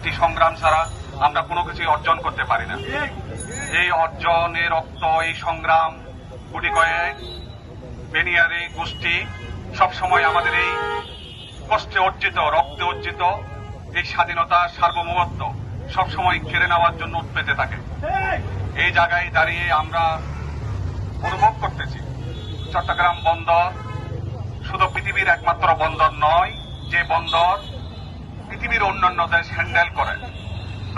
একটি সংগ্রাম ছাড়া আমরা কোনো কিছুই অর্জন করতে পারি না। এই অর্জনে রক্ত, এই সংগ্রাম, গুটি কয়েক বেনিয়ারি গোষ্ঠী, সবসময় আমাদের এই কষ্টে অর্জিত, রক্তে অর্জিত এই স্বাধীনতা, সার্বভৌমত্ব সবসময় কেড়ে নেওয়ার জন্য উৎপেতে থাকে। এই জায়গায় দাঁড়িয়ে আমরা অনুভব করতেছি, চট্টগ্রাম বন্দর শুধু পৃথিবীর একমাত্র বন্দর নয়, যে বন্দর পৃথিবীর অন্যান্য দেশ হ্যান্ডেল করে।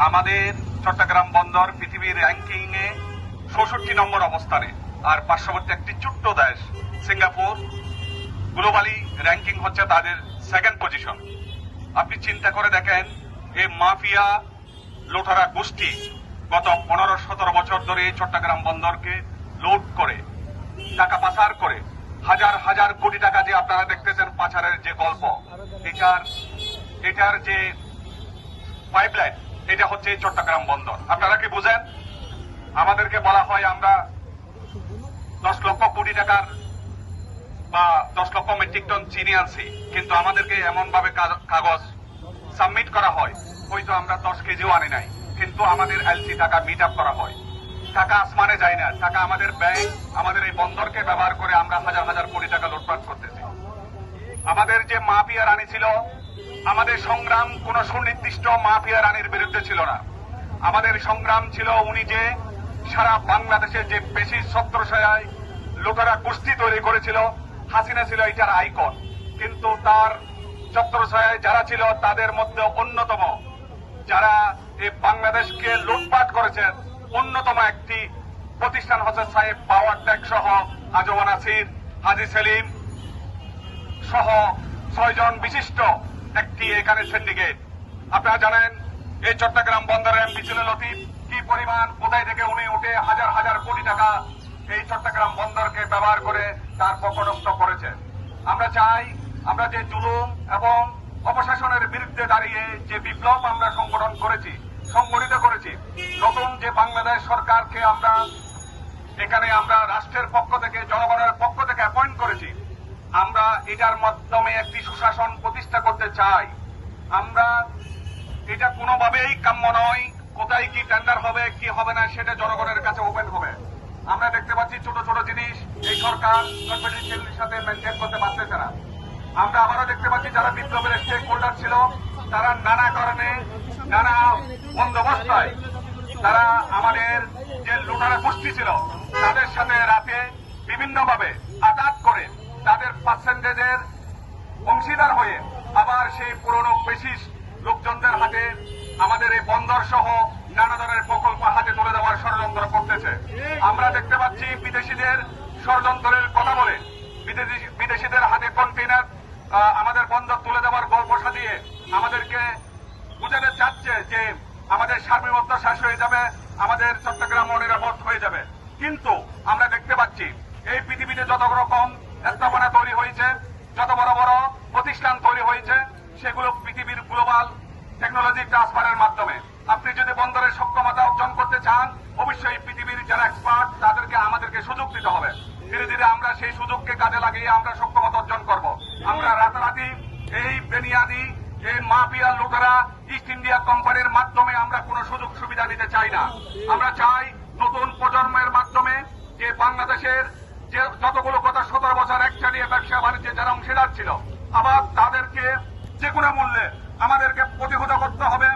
আমাদের চট্টগ্রাম বন্দর পৃথিবীর র্যাঙ্কিং এ ষষট্টি নম্বর অবস্থানে। আর পার্শ্ববর্তী একটি ছোট্ট দেশ, সিঙ্গাপুর গ্লোবালি র্যাঙ্কিং হচ্ছে তাদের সেকেন্ড পজিশন আপনি চিন্তা করে দেখেন, এই মাফিয়া লোটারা গোষ্ঠী গত পনেরো সতেরো বছর ধরে চট্টগ্রাম বন্দরকে লোড করে, টাকা পাচার করে, হাজার হাজার কোটি টাকা যে আপনারা দেখতেছেন পাচারের যে গল্প, এটার এটার যে পাইপলাইন এটা হচ্ছে চট্টগ্রাম বন্দর। আপনারা কি বুঝেন? আমাদেরকে বলা হয় আমরা দশ লক্ষ কোটি টাকার বা দশ লক্ষ মেট্রিক টন চিনি আনছি, কিন্তু আমাদেরকে এমন ভাবে কাগজ সাবমিট করা হয়, হয়তো আমরা দশ কেজিও আনি নাই, কিন্তু আমাদের এলসি টাকা মিট আপ করা হয়। টাকা আসমানে যায় না, টাকা আমাদের ব্যাংক আমাদের এই বন্দরকে ব্যবহার করে আমরা হাজার হাজার কোটি টাকা লুটপাট করতেছি। আমাদের যে মাফিয়া রানী ছিল আমাদের সংগ্রাম কোন সুনির্দিষ্ট মাফিয়া রানীর বিরুদ্ধে ছিল না। আমাদের সংগ্রাম ছিল উনি যে সারা বাংলাদেশে যে বেশি ছত্রছায়ায় লোকেরা কুস্তি তৈরি করেছিল, হাসিনা ছিল এটার আইকন। কিন্তু তার ছত্রছায়ায় যারা ছিল, তাদের মধ্যে অন্যতম যারা এই বাংলাদেশকে লুটপাট করেছেন, অন্যতম একটি প্রতিষ্ঠান হচ্ছে সাহেব পাওয়ার ট্যাক সহ আজমান আসির হাজি সেলিম সহ ছয়জন বিশিষ্ট এখানে সিন্ডিকেট আপনারা জানেন, এই চট্টগ্রাম বন্দরের এমপি লতিফ কি পরিমাণ, কোথায় থেকে উনি উঠে হাজার হাজার কোটি টাকা এই চট্টগ্রাম বন্দরকে ব্যবহার করে তার পকনস্থ করেছে। আমরা চাই, আমরা যে জুলুম এবং অপশাসনের বিরুদ্ধে দাঁড়িয়ে যে বিপ্লব আমরা সংগঠন করেছি, সংগঠিত করেছি, নতুন যে বাংলাদেশ সরকারকে আমরা এখানে আমরা রাষ্ট্রের পক্ষ থেকে, জনগণের পক্ষ থেকে অ্যাপয়েন্ট করেছি, আমরা এটার মাধ্যমে একটি সুশাসন প্রতিষ্ঠা করতে চাই। আমরা এটা কোনোভাবেই কাম্য নয়, কোথায় কি টেন্ডার হবে, কি হবে না, সেটা জনগণের কাছে ওপেন হবে। আমরা দেখতে পাচ্ছি ছোট ছোট জিনিস, এই সরকার কনফিডেন্সিয়ালের সাথে মেনটেন করতে পারতেছে না। আমরা আবারও দেখতে পাচ্ছি যারা বিপ্লবের স্টেক হোল্ডার ছিল, তারা নানা কারণে, নানা বন্দোবস্তায়, তারা আমাদের যে লুটারা গোষ্ঠী ছিল, তাদের সাথে রাতে বিভিন্নভাবে আঘাত করে তাদের পার্সেন্টেজের অংশীদার হয়ে আবার সেই পুরনো বেশি লোকজনদের হাতে আমাদের এই বন্দর সহ নানা ধরনের প্রকল্প হাতে তুলে দেওয়ার ষড়যন্ত্র করতেছে। আমরা দেখতে পাচ্ছি বিদেশিদের ষড়যন্ত্রের কথা বলে। বিদেশিদের হাতে কন্টেইনার আমাদের বন্দর তুলে দেওয়ার গল্প সাজিয়ে আমাদেরকে বুঝাতে চাচ্ছে যে আমাদের সার্বভৌমত্ব শেষ হয়ে যাবে, আমাদের চট্টগ্রাম অনিরাপদ হয়ে যাবে। কিন্তু আমরা দেখতে পাচ্ছি এই পৃথিবীতে যত রকম স্থাপনা তৈরি হয়েছে যত বড় বড় প্রতিষ্ঠান তৈরি হয়েছে, সেগুলো পৃথিবীর গ্লোবাল টেকনোলজি ট্রান্সফারের মাধ্যমে। আপনি যদি বন্দরের সক্ষমতা অর্জন করতে চান, অবশ্যই পৃথিবীর যারা এক্সপার্ট তাদেরকে আমাদেরকে সুযোগ দিতে হবে। ধীরে ধীরে আমরা সেই সুযোগকে কাজে লাগিয়ে আমরা সক্ষমতা অর্জন করব। আমরা রাতারাতি এই বেনিয়াদি, এই মাফিয়া লুটেরা ইস্ট ইন্ডিয়া কোম্পানির মাধ্যমে আমরা কোন সুযোগ সুবিধা নিতে চাই না। আমরা চাই নতুন প্রজন্মের মাধ্যমে যে বাংলাদেশের যে যতগুলো কথা সতেরো বছর একচালিয়ে ব্যবসা বাণিজ্যে যারা অংশীদার ছিল, আবার তাদেরকে যে কোনো মূল্যে আমাদেরকে প্রতিহত করতে হবে।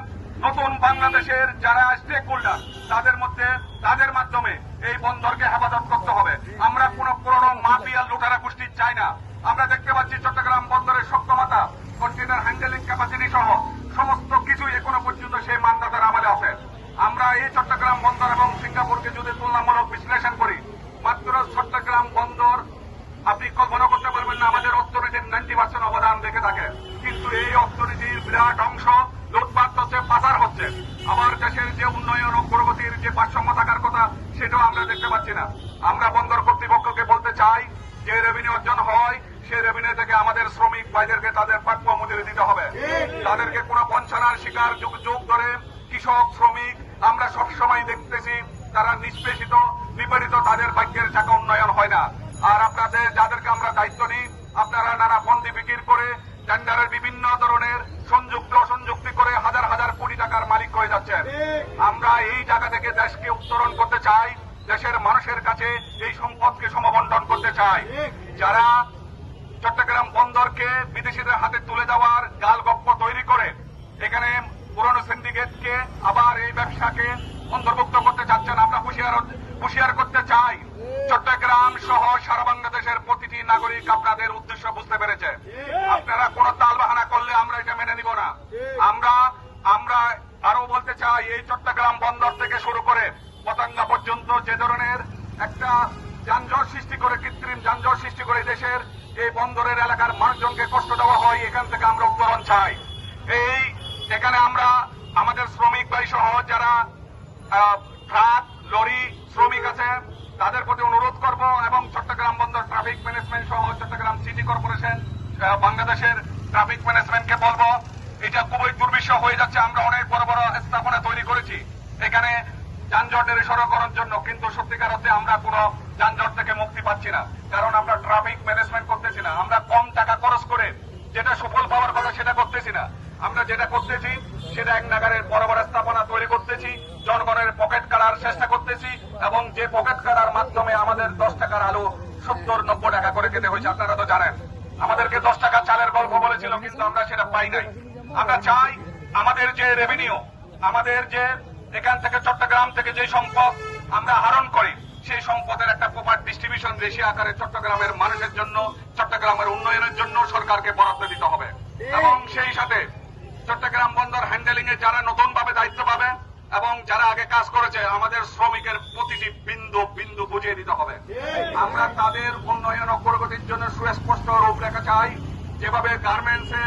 নতুন বাংলাদেশের যারা স্টেক হোল্ডার তাদের মধ্যে, তাদের মাধ্যমে এই বন্দরকে হেফাজত করতে হবে। আমরা কোন পুরনো মাফিয়া লুটারা গোষ্ঠী চাই না। আমরা দেখতে পাচ্ছি চট্টগ্রাম বন্দরের সক্ষমতা কন্টেনার হ্যান্ডেলিং ক্যাপাসিটি সহ সমস্ত কিছুই এখনও পর্যন্ত সেই মানদাতার আমলে আছে আমরা এই চট্টগ্রাম বন্দর এবং সিঙ্গাপুরকে যদি তুলনামূলক বিশ্লেষণ করি মাত্র চট্টগ্রাম বন্দর আপনি কল্পনা করতে পারবেন না, আমাদের অর্থনীতির নাইনটি পার্সেন্ট অবদান রেখে থাকে কিন্তু এই অর্থনীতির বিরাট অংশ লুটপাট হচ্ছে, পাচার হচ্ছে। আমার দেশের যে উন্নয়ন অগ্রগতির যে ভারসাম্য থাকার কথা, সেটাও আমরা দেখতে পাচ্ছি না। আমরা বন্দর কর্তৃপক্ষকে বলতে চাই, যে রেভিনিউ অর্জন হয়, সেই রেভিনিউ থেকে আমাদের শ্রমিক ভাইদেরকে তাদের প্রাপ্য মজুরি দিতে হবে। তাদেরকে কোনো বঞ্চনার শিকার যুগ যুগ ধরে কৃষক, শ্রমিক, আমরা সবসময় দেখতেছি, তারা নিষ্পেষিত নিপীড়িত তাদের ভাগ্যের চাকা উন্নয়ন হয় না। আর আপনাদের, যাদেরকে আমরা দায়িত্ব নিই, আপনারা নানা ফন্দি বিক্রি করে টেন্ডারের বিভিন্ন ধরনের সংযুক্ত, অসংযুক্তি করে হাজার হাজার কোটি টাকার মালিক হয়ে যাচ্ছেন। আমরা এই টাকা থেকে দেশকে উত্তরণ করতে চাই, দেশের মানুষের কাছে এই সম্পদকে সমবন্টন করতে চাই। যারা চট্টগ্রাম বন্দরকে বিদেশিদের হাতে তুলে দেওয়ার গাল গপ্প তৈরি করে, এখানে পুরনো সিন্ডিকেটকে আবার এই ব্যবসাকে অন্তর্ভুক্ত করতে চাচ্ছেন, আমরা হুশিয়ার হুশিয়ার করতে চাই। চট্টগ্রাম সহ সারা বাংলাদেশের প্রতিটি নাগরিক আপনাদের উদ্দেশ্য বুঝতে পেরেছে। আপনারা কোন তালবাহানা করলে আমরা এটা মেনে নিব না। আমরা আমরা আরও বলতে চাই, এই চট্টগ্রাম বন্দর থেকে শুরু করে পতাঙ্গা পর্যন্ত যে ধরনের একটা যানজট সৃষ্টি করে, কৃত্রিম যানজট সৃষ্টি করে দেশের এই বন্দরের এলাকার মানুষজনকে কষ্ট দেওয়া হয়, এখান থেকে আমরা উত্তরণ চাই। এই, এখানে আমরা আমাদের শ্রমিক ভাই সহ যারা ট্রাক, লরি, শ্রমিক আছে তাদের প্রতি অনুরোধ করব এবং চট্টগ্রাম বন্দর ট্রাফিক ম্যানেজমেন্ট সহ চট্টগ্রাম সিটি কর্পোরেশন বাংলাদেশের ট্রাফিক ম্যানেজমেন্টকে বলব, এটা খুবই দুর্বিষহ হয়ে যাচ্ছে, আমরা অনেক বড় বড় স্থাপনা তৈরি করেছি, এখানে যানজটের সরকরণ জন্য, কিন্তু সত্যিকার অর্থে আমরা কোনো যানজট থেকে মুক্তি পাচ্ছি না, কারণ আমরা ট্রাফিক ম্যানেজমেন্ট করতেছি না, আমরা কম টাকা খরচ করে যেটা সফল পাওয়ার কথা সেটা করতেছি না, আমরা যেটা করতেছি সেটা এক নাগারের বড় বড় স্থাপনা তৈরি করতেছি, জনগণের পকেট কাটার চেষ্টা করতেছি এবং যে পকেট কাটার মাধ্যমে আমাদের দশ টাকার আলু সত্তর, নব্বই টাকা করে খেতে হয়েছে, আপনারা তো জানেন। আমাদেরকে দশ টাকা চালের গল্প বলেছিল, কিন্তু আমরা সেটা পাই নাই। আমরা চাই আমাদের যে রেভিনিউ আমাদের যে এখান থেকে চট্টগ্রাম থেকে যে সম্পদ আমরা আহরণ করি, সেই সম্পদের একটা প্রপার ডিস্ট্রিবিউশন বেশি আকারে চট্টগ্রামের মানুষের জন্য, চট্টগ্রামের উন্নয়নের জন্য সরকারকে বরাদ্দ দিতে হবে। এবং সেই সাথে চট্টগ্রাম বন্দর হ্যান্ডেলিং এ যারা নতুন ভাবে দায়িত্ব পাবে এবং যারা আগে কাজ করেছে আমাদের শ্রমিকের প্রতিটি বিন্দু বিন্দু বুঝিয়ে দিতে হবে। আমরা তাদের উন্নয়ন অগ্রগতির জন্য সুস্পষ্ট রূপরেখা চাই। যেভাবে গার্মেন্টসে